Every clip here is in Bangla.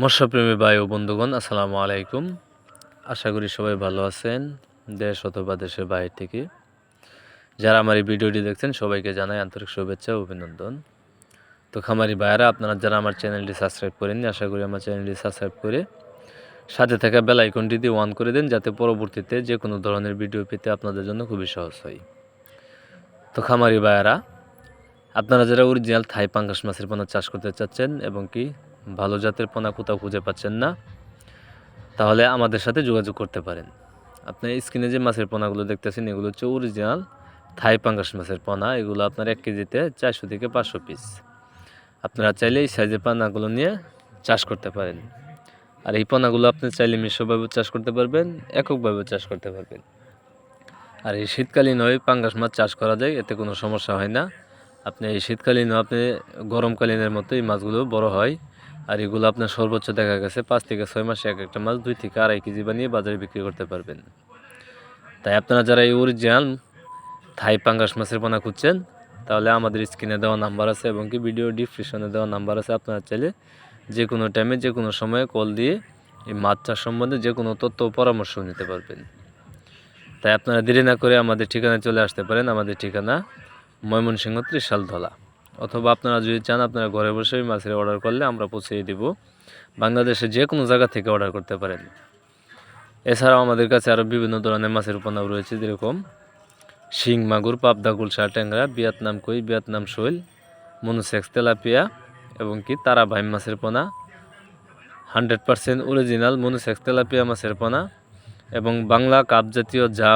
মৎস্যপ্রেমী ভাই ও বন্ধুগণ, আসসালামু আলাইকুম। আশা করি সবাই ভালো আছেন, দেশ অথবা দেশের বাইরে থেকে। যারা আমার এই ভিডিওটি দেখছেন, সবাইকে জানাই আন্তরিক শুভেচ্ছা ও অভিনন্দন। তো খামারি ভাইয়ারা, আপনারা যারা আমার চ্যানেলটি সাবস্ক্রাইব করেননি, আশা করি আমার চ্যানেলটি সাবস্ক্রাইব করে সাথে থাকা বেল আইকনটি দিয়ে অন করে দেন, যাতে পরবর্তীতে যে কোনো ধরনের ভিডিও পেতে আপনাদের জন্য খুবই সহজ হয়। তো খামারি ভাইয়ারা, আপনারা যারা অরিজিনাল থাই পাঙ্গাস মাছের পোনা চাষ করতে চাচ্ছেন এবং কি ভালো জাতের পোনা কোথাও খুঁজে পাচ্ছেন না, তাহলে আমাদের সাথে যোগাযোগ করতে পারেন। আপনি স্ক্রিনে যে মাছের পোনাগুলো দেখতেছেন, এগুলো হচ্ছে অরিজিনাল থাই পাঙ্গাস মাছের পোনা, এগুলো আপনার এক কেজিতে চারশো থেকে পাঁচশো পিস আপনারা চাইলে এই সাইজের পোনাগুলো নিয়ে চাষ করতে পারেন। আর এই পোনাগুলো আপনি চাইলে মিশ্রভাবে চাষ করতে পারবেন এককভাবে চাষ করতে পারবেন। আর এই শীতকালীন ওই পাঙ্গাস মাছ চাষ করা যায়, এতে কোনো সমস্যা হয় না। আপনি এই শীতকালীনও আপনি গরমকালীনের মতো এই মাছগুলো বড় হয়। আর এগুলো আপনার সর্বোচ্চ দেখা গেছে পাঁচ থেকে ছয় মাসে এক একটা মাছ দুই থেকে আড়াই কেজি বানিয়ে বাজারে বিক্রি করতে পারবেন। তাই আপনারা যারা এই অরিজিনাল থাই পাঙ্গাস মাছের পোনা খুঁজছেন, তাহলে আমাদের স্ক্রিনে দেওয়া নাম্বার আছে এবং কি ভিডিও ডিসক্রিপশনে দেওয়া নাম্বার আছে। আপনারা চাইলে যে কোনো টাইমে যে কোনো সময়ে কল দিয়ে এই মাছ চাষ সম্বন্ধে যে কোনো তথ্য পরামর্শ নিতে পারবেন। তাই আপনারা দেরি না করে আমাদের ঠিকানায় চলে আসতে পারেন। আমাদের ঠিকানা ময়মনসিংহ ত্রিশাল ধলা অথবা আপনারা যদি চান, আপনারা ঘরে বসে মাছের অর্ডার করলে আমরা পৌঁছিয়ে দিব। বাংলাদেশের যে কোনো জায়গা থেকে অর্ডার করতে পারেন। এছাড়াও আমাদের কাছে আরও বিভিন্ন ধরনের মাছের পোনাও রয়েছে, যেরকম শিং, মাগুর, পাবদা গুলশা ট্যাংরা, ভিয়েতনাম কই, ভিয়েতনাম শৈল, মনুসেক্স, তেলাপিয়া এবং কি তারা ভাইম মাছের পোনা। Hundred percent original monosex tilapia মাছের পোনা এবং বাংলা কাপ জাতীয় যা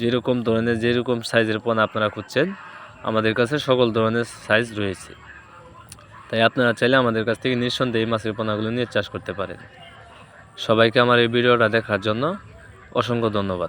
যেরকম ধরনের, যেরকম সাইজের পোনা আপনারা খুঁজছেন আমাদের কাছে সকল ধরনের সাইজ রয়েছে। তাই আপনারা চাইলে আমাদের কাছ থেকে নিঃসন্দেহে এই মাছের পোনাগুলো নিয়ে চাষ করতে পারেন। সবাইকে আমার এই ভিডিওটা দেখার জন্য অসংখ্য ধন্যবাদ।